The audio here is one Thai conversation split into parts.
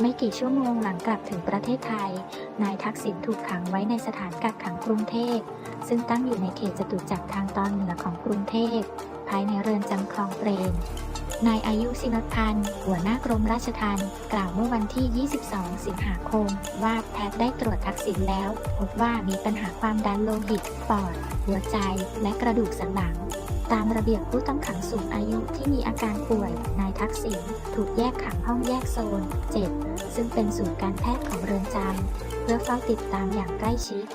24ชั่วโมงหลังกลับถึงประเทศไทย นายทักษิณถูกขังไว้ในสถานกักขังกรุงเทพ ซึ่งตั้งอยู่ในเขตจตุจักรทางตอนเหนือของกรุงเทพ ภายในเรือนจำคลองเปรม นายอายุสินพันธ์หัวหน้ากรมราชทัณฑ์กล่าวเมื่อวันที่ 22 สิงหาคม ว่าแพทย์ได้ตรวจทักษิณแล้ว พบว่ามีปัญหาความดันโลหิต ปอด หัวใจ และกระดูกสันหลัง ตามระเบียบผู้ต้องขังสูงอายุที่มีอาการป่วย นายทักษิณถูกแยกขังห้องแยกโซน 7 ซึ่งเป็นศูนย์การแพทย์ของเรือนจำเพื่อเฝ้าติดตามอย่างใกล้ชิด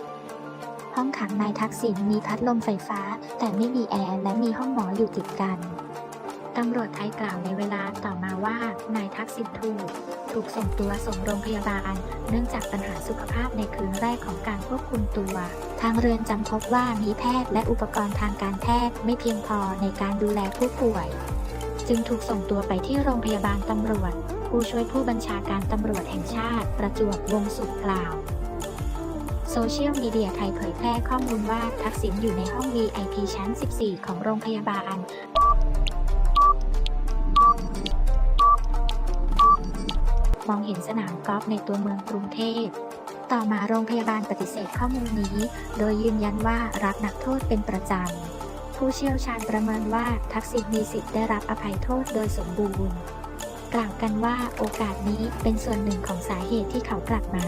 ห้องขังนายทักษิณมีพัดลมไฟฟ้า แต่ไม่มีแอร์และมีห้องหมออยู่ติดกัน ตำรวจไทยกล่าวในเวลาต่อมาว่านายทักษิณถูกถูกส่งตัวส่งโรงพยาบาล เนื่องจากปัญหาสุขภาพในคืนแรกของการควบคุมตัว ทางเรือนจำพบว่ามีแพทย์และอุปกรณ์ทางการแพทย์ไม่เพียงพอในการดูแลผู้ป่วย จึงถูกส่งตัวไปที่โรงพยาบาลตำรวจ ผู้ช่วยผู้บัญชาการตำรวจแห่งชาติ ประจวบวงสุขกล่าวโซเชียลมีเดียไทยเผยแพร่ข้อมูลว่าทักษิณอยู่ในห้อง VIP ชั้น 14 ของโรงพยาบาล มองเห็นสนามกอล์ฟในตัวเมืองกรุงเทพ ต่อมาโรงพยาบาลปฏิเสธข้อมูลนี้ โดยยืนยันว่ารับนักโทษเป็นประจำ ผู้เชี่ยวชาญประเมินว่าทักษิณมีสิทธิ์ได้รับอภัยโทษโดยสมบูรณ์ กล่าวกันว่าโอกาสนี้เป็นส่วนหนึ่งของสาเหตุที่เขากลับมา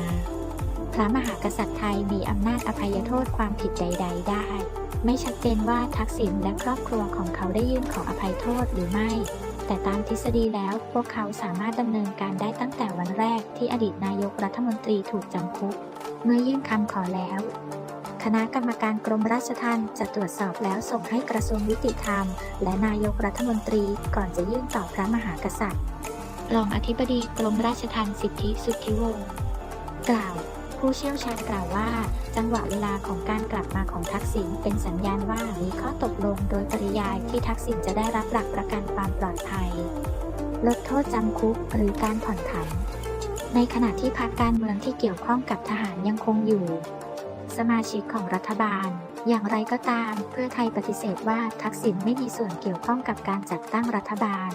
พระมหากษัตริย์ไทยมีอำนาจอภัยโทษความผิดใด ๆ ได้ไม่ชัดเจนว่าทักษิณและครอบครัวของเขาได้ยื่นขออภัยโทษหรือไม่ แต่ตามทฤษฎีแล้วพวกเขาสามารถดำเนินการได้ตั้งแต่วันแรกที่อดีตนายกรัฐมนตรีถูกจำคุก เมื่อยื่นคำขอแล้ว คณะกรรมการกรมราชทัณฑ์จะตรวจสอบแล้วส่งให้กระทรวงยุติธรรม และนายกรัฐมนตรีก่อนจะยื่นต่อพระมหากษัตริย์ รองอธิบดีกรมราชทัณฑ์สิทธิสุทธิวงศ์กล่าวผู้เชี่ยวชาญกล่าวว่า จังหวะเวลาของการกลับมาของทักษิณเป็นสัญญาณว่ามีข้อตกลงโดยปริยายที่ทักษิณจะได้รับหลักประ โทษจำคุกหรือการผ่อนผัน ในขณะที่พรรคการเมืองที่เกี่ยวข้องกับทหารยังคงอยู่ สมาชิกของรัฐบาล อย่างไรก็ตาม เพื่อไทยปฏิเสธว่าทักษิณไม่มีส่วนเกี่ยวข้องกับการจัดตั้งรัฐบาล